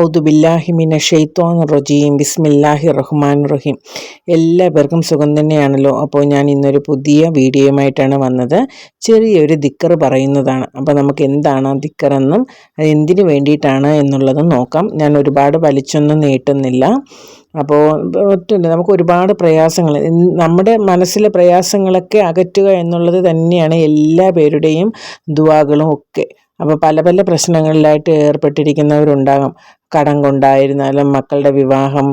ഔദുബില്ലാഹിമിന ഷെയ്ത്തോൻ റജീം. ബിസ്മില്ലാഹി റഹ്മാൻ റഹീം. എല്ലാവർക്കും സുഖം തന്നെയാണല്ലോ. അപ്പോൾ ഞാൻ ഇന്നൊരു പുതിയ വീഡിയോയുമായിട്ടാണ് വന്നത്. ചെറിയൊരു ദിക്കർ പറയുന്നതാണ്. അപ്പോൾ നമുക്ക് എന്താണ് ആ ദിക്കറെന്നും അത് എന്തിനു വേണ്ടിയിട്ടാണ് എന്നുള്ളതും നോക്കാം. ഞാൻ ഒരുപാട് വലിച്ചൊന്നും നീട്ടുന്നില്ല. അപ്പോൾ ഒറ്റ നമുക്ക് ഒരുപാട് പ്രയാസങ്ങൾ. നമ്മുടെ മനസ്സിലെ പ്രയാസങ്ങളൊക്കെ അകറ്റുക എന്നുള്ളത് തന്നെയാണ് എല്ലാ പേരുടെയും ദുവാകളും ഒക്കെ. അപ്പോൾ പല പല പ്രശ്നങ്ങളിലായിട്ട് ഏർപ്പെട്ടിരിക്കുന്നവരുണ്ടാകാം. കടം കൊണ്ടായിരുന്നാലും മക്കളുടെ വിവാഹം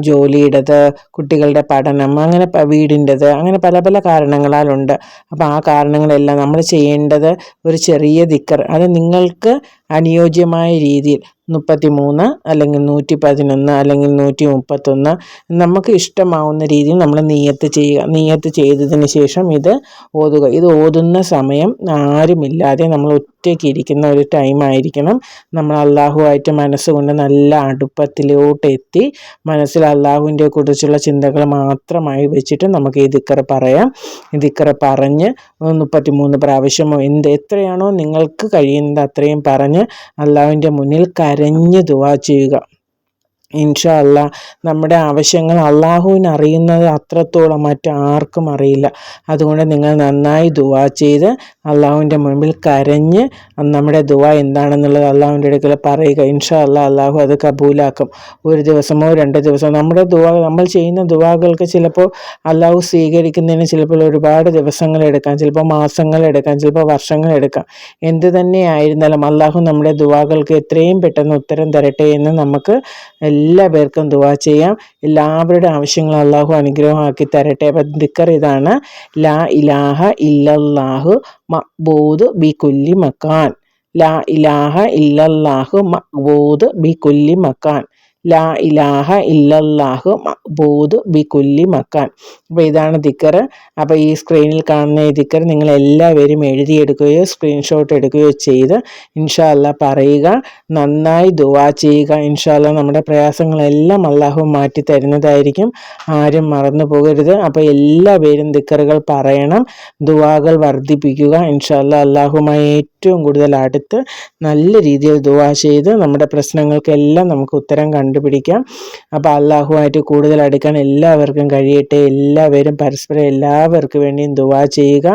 ജോലിയുടേത് കുട്ടികളുടെ പഠനം അങ്ങനെ വീടിന്റെത് അങ്ങനെ പല പല കാരണങ്ങളാലുണ്ട്. അപ്പോൾ ആ കാരണങ്ങളെല്ലാം നമ്മൾ ചെയ്യേണ്ടത് ഒരു ചെറിയ ദിക്കർ. അത് നിങ്ങൾക്ക് അനുയോജ്യമായ രീതിയിൽ മുപ്പത്തി മൂന്ന് അല്ലെങ്കിൽ നൂറ്റി പതിനൊന്ന് അല്ലെങ്കിൽ നൂറ്റി മുപ്പത്തൊന്ന് നമുക്ക് ഇഷ്ടമാവുന്ന രീതിയിൽ നമ്മൾ നീയത്ത് ചെയ്യുക. നീയത്ത് ചെയ്തതിന് ശേഷം ഇത് ഓതുക. ഇത് ഓതുന്ന സമയം ആരുമില്ലാതെ നമ്മൾ ഒറ്റയ്ക്ക് ഇരിക്കുന്ന ഒരു ടൈമായിരിക്കണം നമ്മൾ അള്ളാഹുവായിട്ട് മനസ്സുകൊണ്ട് നല്ല അടുപ്പത്തിലോട്ട് എത്തി മനസ്സിൽ അള്ളാഹുവിന്റെ കുറിച്ചുള്ള ചിന്തകൾ മാത്രമായി വെച്ചിട്ട് നമുക്ക് ഈ ദിക്കറ് പറയാം. ഈ ദിക്കറ് പറഞ്ഞ് മുപ്പത്തി മൂന്ന് പ്രാവശ്യമോ എന്ത് എത്രയാണോ നിങ്ങൾക്ക് കഴിയുന്നത് അത്രയും പറഞ്ഞ് അള്ളാഹുവിന്റെ മുന്നിൽ കരഞ്ഞ് ദുവാ ചെയ്യുക. ഇൻഷാ അല്ല നമ്മുടെ ആവശ്യങ്ങൾ അള്ളാഹുവിന് അറിയുന്നത് അത്രത്തോളം മറ്റാർക്കും അറിയില്ല. അതുകൊണ്ട് നിങ്ങൾ നന്നായി ദുവാ ചെയ്ത് അള്ളാഹുവിന്റെ മുമ്പിൽ കരഞ്ഞ് നമ്മുടെ ദുവ എന്താണെന്നുള്ളത് അള്ളാഹുവിന്റെ അടുക്കൽ പറയുക. ഇൻഷാ അല്ല അള്ളാഹു അത് കബൂലാക്കും. ഒരു ദിവസമോ രണ്ട് ദിവസമോ നമ്മുടെ ദുവ നമ്മൾ ചെയ്യുന്ന ദുവാകൾക്ക് ചിലപ്പോൾ അള്ളാഹു സ്വീകരിക്കുന്നതിന് ചിലപ്പോൾ ഒരുപാട് ദിവസങ്ങൾ എടുക്കാം. ചിലപ്പോൾ മാസങ്ങൾ എടുക്കാം ചിലപ്പോൾ വർഷങ്ങൾ എടുക്കാം. എന്ത് തന്നെ ആയിരുന്നാലും അള്ളാഹു നമ്മുടെ ദുവാകൾക്ക് എത്രയും പെട്ടെന്ന് ഉത്തരം തരട്ടെ എന്ന് നമുക്ക് എല്ലാ പേർക്കും ദുവാ ചെയ്യാം. എല്ലാവരുടെ ആവശ്യങ്ങളും അള്ളാഹു അനുഗ്രഹമാക്കി തരട്ടെ. അപ്പം ദിക്കർ ഇതാണ്. ലാ ഇലാഹ ഇല്ലല്ലാഹു മക്ബൂദ് ബി കുല്ലി മക്കാൻ ലാ ഇലാഹ ഇല്ലല്ലാഹു മക്ബൂദ് ബി കുല്ലി മക്കാൻ ലാ ഇലാഹ ഇല്ലല്ലാഹു ബോധ് ബി കുല്ലി മക്കാൻ. അപ്പോൾ ഇതാണ് ദിക്കർ അപ്പോൾ ഈ സ്ക്രീനിൽ കാണുന്ന ഈ ദിക്കർ നിങ്ങൾ എല്ലാവരും എഴുതിയെടുക്കുകയോ സ്ക്രീൻഷോട്ട് എടുക്കുകയോ ചെയ്ത് ഇൻഷാല്ല പറയുക. നന്നായി ദുവാ ചെയ്യുക. ഇൻഷാല്ല നമ്മുടെ പ്രയാസങ്ങളെല്ലാം അള്ളാഹു മാറ്റി തരുന്നതായിരിക്കും. ആരും മറന്നു പോകരുത്. അപ്പോൾ എല്ലാവരും ദിക്കറുകൾ പറയണം. ദുവാകൾ വർദ്ധിപ്പിക്കുക. ഇൻഷാല്ല അള്ളാഹുമായി ഏറ്റവും കൂടുതൽ അടുത്ത് നല്ല രീതിയിൽ ദുവാ ചെയ്ത് നമ്മുടെ പ്രശ്നങ്ങൾക്കെല്ലാം നമുക്ക് ഉത്തരം കണ്ടുപിടിക്കാം. അപ്പോൾ അള്ളാഹുമായിട്ട് കൂടുതൽ അടുക്കാൻ എല്ലാവർക്കും കഴിയട്ടെ. എല്ലാവരും പരസ്പരം എല്ലാവർക്കും വേണ്ടിയും ദുവാ ചെയ്യുക.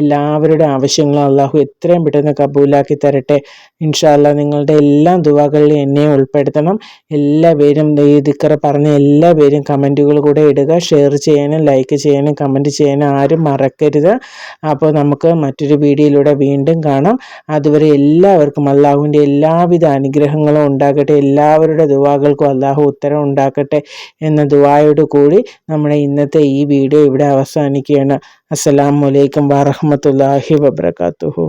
എല്ലാവരുടെ ആവശ്യങ്ങളും അള്ളാഹു എത്രയും പെട്ടെന്ന് കബൂലാക്കി തരട്ടെ. ഇൻഷാല്ല നിങ്ങളുടെ എല്ലാ ദുവാകളിലും എന്നെ ഉൾപ്പെടുത്തണം. എല്ലാവരും ഈ ദിക്കറ പറഞ്ഞ എല്ലാവരും കമന്റുകൾ കൂടെ ഇടുക. ഷെയർ ചെയ്യാനും ലൈക്ക് ചെയ്യാനും കമന്റ് ചെയ്യാനും ആരും മറക്കരുത്. അപ്പോൾ നമുക്ക് മറ്റൊരു വീഡിയോയിലൂടെ വീണ്ടും കാണാം. അതുവരെ എല്ലാവർക്കും അള്ളാഹുവിന്റെ എല്ലാവിധ അനുഗ്രഹങ്ങളും ഉണ്ടാകട്ടെ. എല്ലാവരുടെ ദുവാകൾക്കും അള്ളാഹു ഉത്തരം ഉണ്ടാക്കട്ടെ എന്ന ദുവായോട് കൂടി നമ്മുടെ ഇന്നത്തെ ഈ വീഡിയോ ഇവിടെ അവസാനിക്കുകയാണ്. അസ്സലാമലൈക്കും വാറഹമത്തല്ലാഹി വബർക്കാത്തുഹു